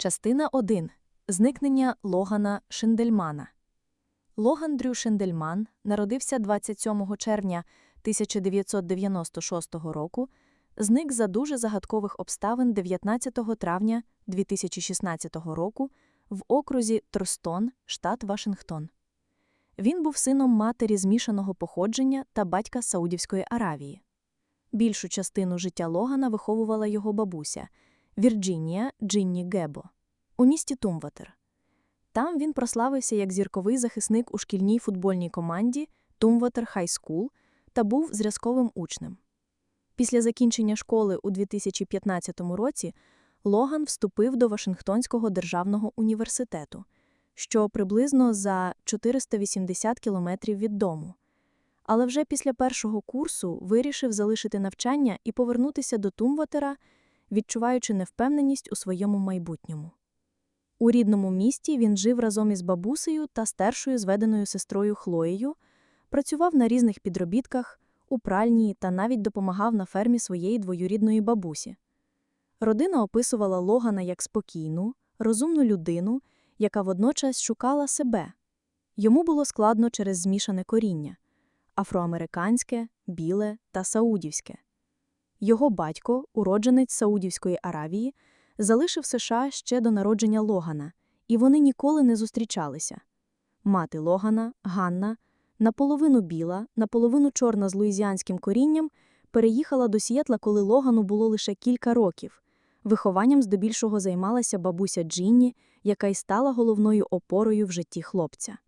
Частина 1. Зникнення Логана Шиндельмана. Логан Дрю Шиндельман народився 27 червня 1996 року, зник за дуже загадкових обставин 19 травня 2016 року в окрузі Тростон, штат Вашингтон. Він був сином матері змішаного походження та батька Саудівської Аравії. Більшу частину життя Логана виховувала його бабуся Вірджинія Джинні Гебо у місті Тумватер. Там він прославився як зірковий захисник у шкільній футбольній команді Тумватер Хай Скул та був зразковим учнем. Після закінчення школи у 2015 році Логан вступив до Вашингтонського державного університету, що приблизно за 480 кілометрів від дому. Але вже після першого курсу вирішив залишити навчання і повернутися до Тумватера, відчуваючи невпевненість у своєму майбутньому. У рідному місті він жив разом із бабусею та старшою зведеною сестрою Хлоєю, працював на різних підробітках, у пральні та навіть допомагав на фермі своєї двоюрідної бабусі. Родина описувала Логана як спокійну, розумну людину, яка водночас шукала себе. Йому було складно через змішане коріння афроамериканське, біле та саудівське. Його батько, уродженець Саудівської Аравії, залишив США ще до народження Логана, і вони ніколи не зустрічалися. Мати Логана, Ганна, наполовину біла, наполовину чорна з луїзіанським корінням, переїхала до Сієтла, коли Логану було лише кілька років. Вихованням здебільшого займалася бабуся Джинні, яка й стала головною опорою в житті хлопця.